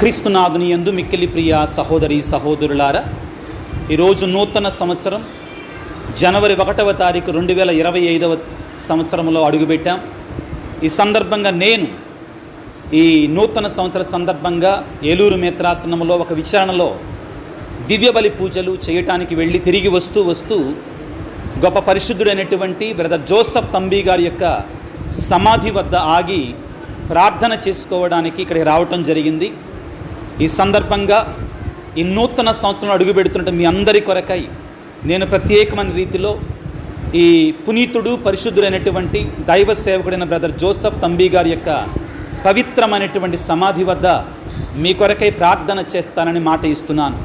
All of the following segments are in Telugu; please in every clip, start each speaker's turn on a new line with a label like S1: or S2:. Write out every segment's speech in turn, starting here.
S1: క్రీస్తునాథుని యందు మిక్కిలి ప్రియ సహోదరి సహోదరులారా ఈరోజు నూతన సంవత్సరం జనవరి ఒకటవ తారీఖు రెండు వేల ఇరవై ఐదవ సంవత్సరంలో అడుగుపెట్టాం. ఈ సందర్భంగా నేను ఈ నూతన సంవత్సర సందర్భంగా ఏలూరు మేత్రాసనంలో ఒక విచారణలో దివ్యబలి పూజలు చేయటానికి వెళ్ళి తిరిగి వస్తూ వస్తూ గొప్ప పరిశుద్ధుడైనటువంటి బ్రదర్ జోసఫ్ తంబీ గారి యొక్క సమాధి వద్ద ఆగి ప్రార్థన చేసుకోవడానికి ఇక్కడికి రావటం జరిగింది. ఈ సందర్భంగా ఈ నూతన సంవత్సరంలో అడుగుపెడుతుంటే మీ అందరి కొరకై నేను ప్రత్యేకమైన రీతిలో ఈ పునీతుడు పరిశుద్ధుడైనటువంటి దైవ సేవకుడైన బ్రదర్ జోసఫ్ తంబీ గారి యొక్క పవిత్రమైనటువంటి సమాధి వద్ద మీ కొరకై ప్రార్థన చేస్తానని మాట ఇస్తున్నాను.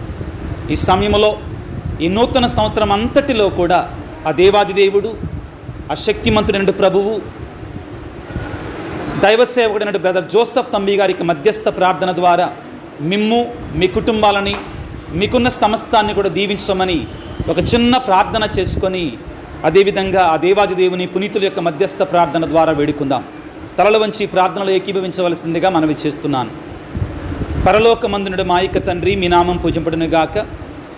S1: ఈ సమయంలో ఈ నూతన సంవత్సరం అంతటిలో కూడా ఆ దేవాది దేవుడు ఆ శక్తిమంతుడైన ప్రభువు దైవ సేవకుడైన బ్రదర్ జోసఫ్ తంబి గారికి మధ్యస్థ ప్రార్థన ద్వారా మిమ్ము మీ కుటుంబాలని మీకున్న సమస్తాన్ని కూడా దీవించమని ఒక చిన్న ప్రార్థన చేసుకొని అదేవిధంగా ఆ దేవాది దేవుని పునీతుల యొక్క మధ్యస్థ ప్రార్థన ద్వారా వేడుకుందాం. తలల వంచి ప్రార్థనలు ఏకీభవించవలసిందిగా మనవి చేస్తున్నాను. పరలోకమందునుడు మాయక తండ్రి మీ నామం పూజింపడునుగాక.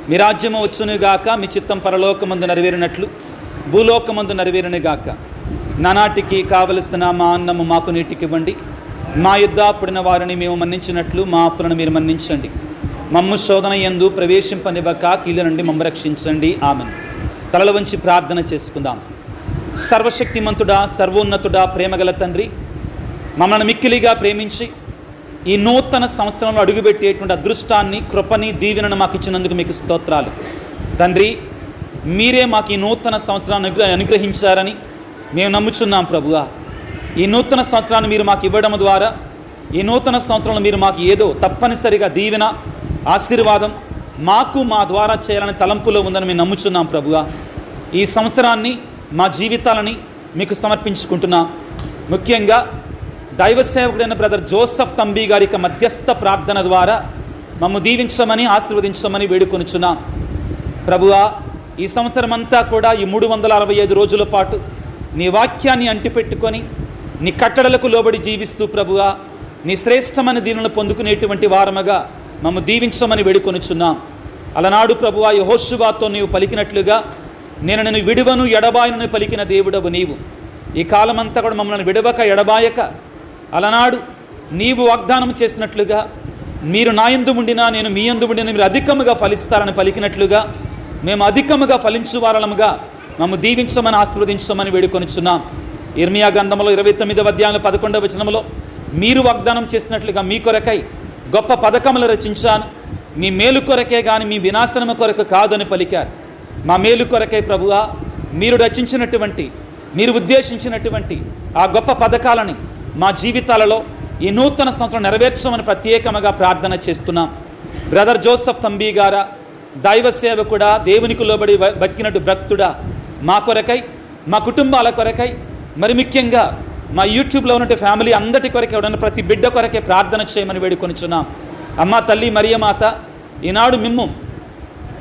S1: మీ రాజ్యము వచ్చును గాక మీ చిత్తం పరలోకమందు నెరవేరినట్లు భూలోకమందు నెరవేరునుగాక. నానాటికి కావలసిన మా అన్నము మాకు నీటికి ఇవ్వండి. మా యుద్ధ అప్పుడిన వారిని మేము మన్నించినట్లు మా అప్పులను మీరు మన్నించండి. మమ్ము శోధన ఎందు ప్రవేశింపనివ్వక కీళ్ళ నుండి మమ్మ రక్షించండి. ఆమెను. తలల వంచి ప్రార్థన చేసుకుందాం. సర్వశక్తిమంతుడా సర్వోన్నతుడా ప్రేమగల తండ్రి మమ్మల్ని మిక్కిలిగా ప్రేమించి ఈ నూతన సంవత్సరంలో అడుగుపెట్టేటువంటి అదృష్టాన్ని కృపని దీవెనను మాకు ఇచ్చినందుకు మీకు స్తోత్రాలు. తండ్రి మీరే మాకు ఈ నూతన సంవత్సరాన్ని అనుగ్రహించారని మేము నమ్ముచున్నాం ప్రభుగా ఈ నూతన సంవత్సరాన్ని మీరు మాకు ఇవ్వడం ద్వారా ఈ నూతన సంవత్సరంలో మీరు మాకు ఏదో తప్పనిసరిగా దీవెన ఆశీర్వాదం మాకు మా ద్వారా చేయాలని తలంపులో ఉందని మేము నమ్ముచున్నాం ప్రభుగా ఈ సంవత్సరాన్ని మా జీవితాలని మీకు సమర్పించుకుంటున్నాం. ముఖ్యంగా దైవ సేవకుడైన బ్రదర్ జోసఫ్ తంబీ గారి యొక్క మధ్యస్థ ప్రార్థన ద్వారా మమ్ము దీవించమని ఆశీర్వదించమని వేడుకొనుచున్నాం. ప్రభువా ఈ సంవత్సరం అంతా కూడా ఈ మూడు వందల అరవై ఐదు రోజుల పాటు నీ వాక్యాన్ని అంటిపెట్టుకొని నీ కట్టడలకు లోబడి జీవిస్తూ ప్రభువా నీ శ్రేష్టమైన దీనులను పొందుకునేటువంటి వారముగా మమ్ము దీవించమని వేడుకొనుచున్నాం. అలనాడు ప్రభువా యహోశువాతో నీవు పలికినట్లుగా నేను నేను విడువను ఎడబాయనని పలికిన దేవుడవు నీవు. ఈ కాలమంతా కూడా మమ్మల్ని విడవక ఎడబాయక. అలనాడు నీవు వాగ్దానం చేసినట్లుగా మీరు నా ఎందు ఉండినా నేను మీ యందు ఉండినా మీరు అధికముగా ఫలిస్తారని పలికినట్లుగా మేము అధికముగా ఫలించు వారలముగా మమ్ము దీవించమని ఆశీర్వదించమని వేడుకొనిచున్నాం. ఇర్మియా గంధములో ఇరవై తొమ్మిదవ అధ్యాయంలో పదకొండవ వచనంలో మీరు వాగ్దానం చేసినట్లుగా మీ కొరకై గొప్ప పథకములు రచించాను. మీ మేలు కొరకే కానీ మీ వినాశనము కొరకు కాదని పలికారు. మా మేలు కొరకై ప్రభువా మీరు రచించినటువంటి మీరు ఉద్దేశించినటువంటి ఆ గొప్ప పథకాలని మా జీవితాలలో ఈ నూతన సంవత్సరం నెరవేర్చమని ప్రత్యేకముగా ప్రార్థన చేస్తున్నాం. బ్రదర్ జోసఫ్ తంబీ గారా దైవ సేవకుడా దేవునికి లోబడి బతికినట్టు భక్తుడా మా కొరకై మా కుటుంబాల కొరకై మరి ముఖ్యంగా మా యూట్యూబ్లో ఉన్న ఫ్యామిలీ అందటి కొరకే ఉన్న ప్రతి బిడ్డ కొరకే ప్రార్థన చేయమని వేడుకొనిచున్నాం అమ్మ తల్లి మరియమాత ఈనాడు మిమ్ము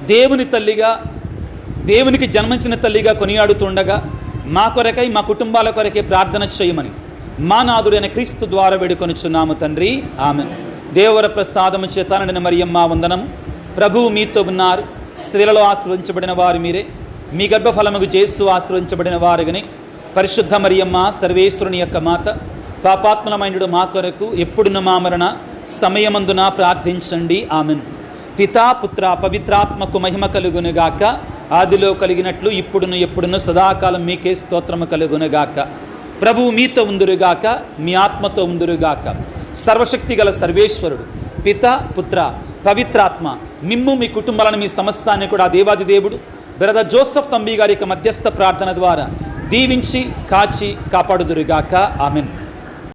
S1: దేవుని తల్లిగా దేవునికి జన్మించిన తల్లిగా కొనియాడుతుండగా మా కొరకై మా కుటుంబాల కొరకే ప్రార్థన చేయమని మా నాదుడైన క్రీస్తు ద్వారా వేడుకొనిచున్నాము తండ్రి. ఆమె దేవర ప్రసాదము చేతానడిన మరియమ్మ వందనం. ప్రభువు మీతో ఉన్నారు. స్త్రీలలో ఆశ్రయించబడిన వారు మీరే. మీ గర్భఫలముకు చేస్తూ ఆశ్రయించబడిన వారుగని పరిశుద్ధ మరియమ్మ సర్వేశ్వరుని యొక్క మాత పాపాత్మలమైనడు మా కొరకు ఎప్పుడున్న మా మరణ సమయమందున ప్రార్థించండి. ఆమెను. పితా పుత్ర పవిత్రాత్మకు మహిమ కలుగునుగాక. ఆదిలో కలిగినట్లు ఇప్పుడును ఎప్పుడును సదాకాలం మీకే స్తోత్రము కలుగునుగాక. ప్రభువు మీతో ఉందురుగాక మీ ఆత్మతో ఉందురుగాక. సర్వశక్తి గల సర్వేశ్వరుడు పిత పుత్ర పవిత్రాత్మ మిమ్ము మీ కుటుంబాలను మీ సమస్తాన్ని కూడా దేవాది దేవుడు బ్రదర్ జోసఫ్ తంబీ గారి యొక్క మధ్యస్థ ప్రార్థన ద్వారా దీవించి కాచి కాపాడుదురుగాక. ఆమెన్.